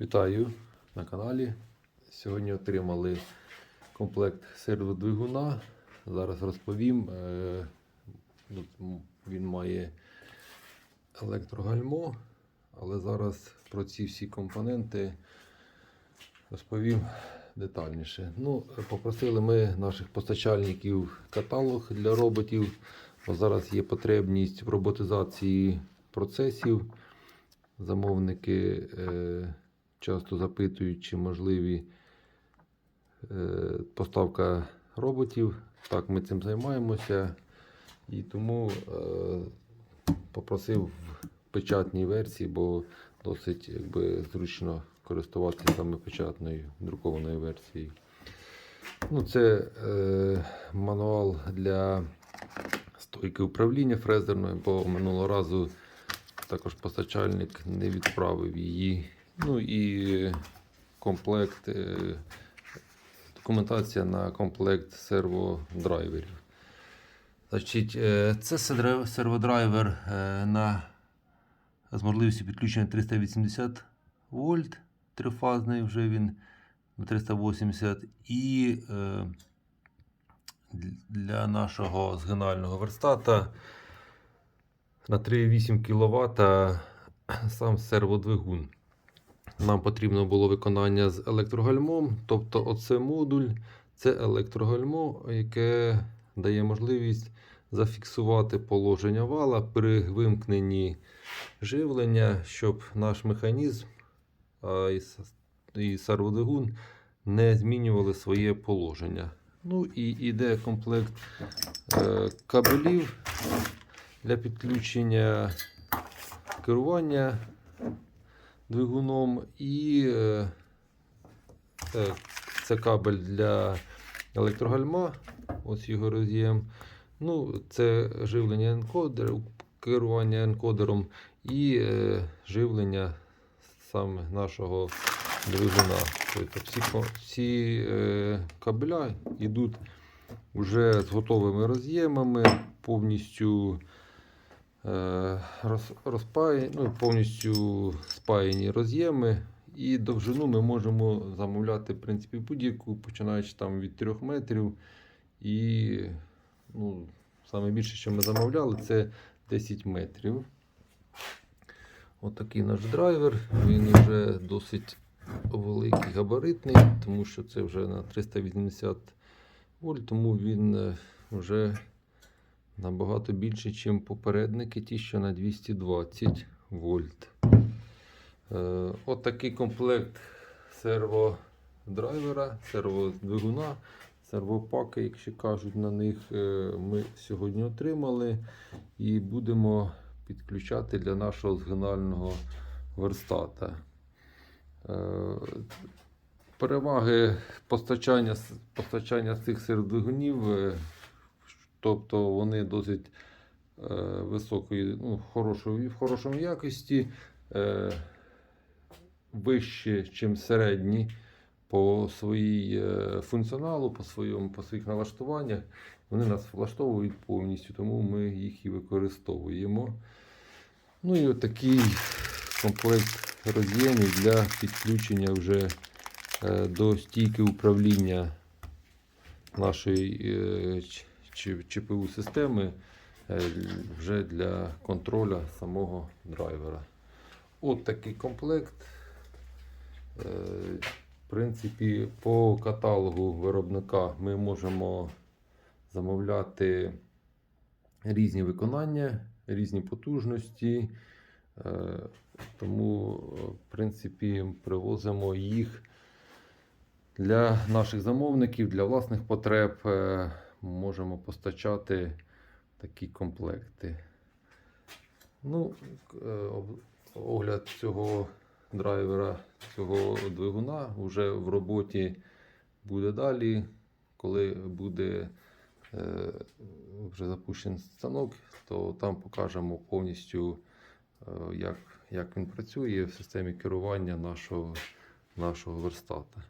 Вітаю на каналі. Сьогодні отримали комплект серводвигуна. Зараз розповім. Е, м- Він має електрогальмо, але зараз про ці всі компоненти розповім детальніше. Ну, попросили ми наших постачальників каталог для роботів, бо зараз є потребність в роботизації процесів. Замовники е, часто запитують, чи можливі е, поставка роботів. Так, ми цим займаємося. І тому е, попросив в печатній версії, бо досить якби, зручно користуватися саме печатною друкованою версією. Ну, це е, мануал для стойки управління фрезерною, бо минулого разу також постачальник не відправив її. Ну і комплект, е, документація на комплект серводрайверів. Значить, е, це серводрайвер е, на, з можливістю підключення 380 вольт, трифазний вже він на 380 і для нашого згинального верстата на 3,8 кВт сам серводвигун. Нам потрібно було виконання з електрогальмом. Тобто, оце модуль, це електрогальмо, яке дає можливість зафіксувати положення вала при вимкненні живлення, щоб наш механізм і, с- і серводвигун не змінювали своє положення. Ну і йде комплект е, кабелів для підключення керування двигуном і е, е, це кабель для електрогальма. Ось його роз'єм. Ну, це живлення енкодер, керування енкодером і е, живлення саме нашого двигуна. Тобто всі, всі е, кабеля йдуть вже з готовими роз'ємами, повністю розпаяні, ну, повністю спаяні роз'єми. І довжину ми можемо замовляти в принципі, будь-яку, починаючи там від 3 метрів. І ну, саме більше, що ми замовляли, це 10 метрів. Отакий наш драйвер. Він вже досить великий габаритний, тому що це вже на 380 вольт, тому він е, вже набагато більше, ніж попередники, ті, що на 220 вольт. Е, От такий комплект серводрайвера, серводвигуна, сервопаки, як ще кажуть на них, е, ми сьогодні отримали і будемо підключати для нашого згинального верстата. Е, Переваги постачання, постачання цих серводвигунів, тобто вони досить е, високої, ну, хорошої, в хорошому якості, е, вище, ніж середні по своїй е, функціоналу, по, своєму, по своїх налаштуваннях. Вони нас влаштовують повністю, тому ми їх і використовуємо. Ну і отакий комплект роз'ємів для підключення вже е, до стійки управління нашої е, Ч- Ч- ЧПУ системи е, вже для контроля самого драйвера. От такий комплект. Е, В принципі, по каталогу виробника ми можемо замовляти різні виконання, різні потужності. Е, Тому, в принципі, привозимо їх для наших замовників, для власних потреб. Можемо постачати такі комплекти. Ну, е, огляд цього драйвера, цього двигуна вже в роботі буде далі. Коли буде е, вже запущений станок, то там покажемо повністю, е, як, як він працює в системі керування нашого, нашого верстата.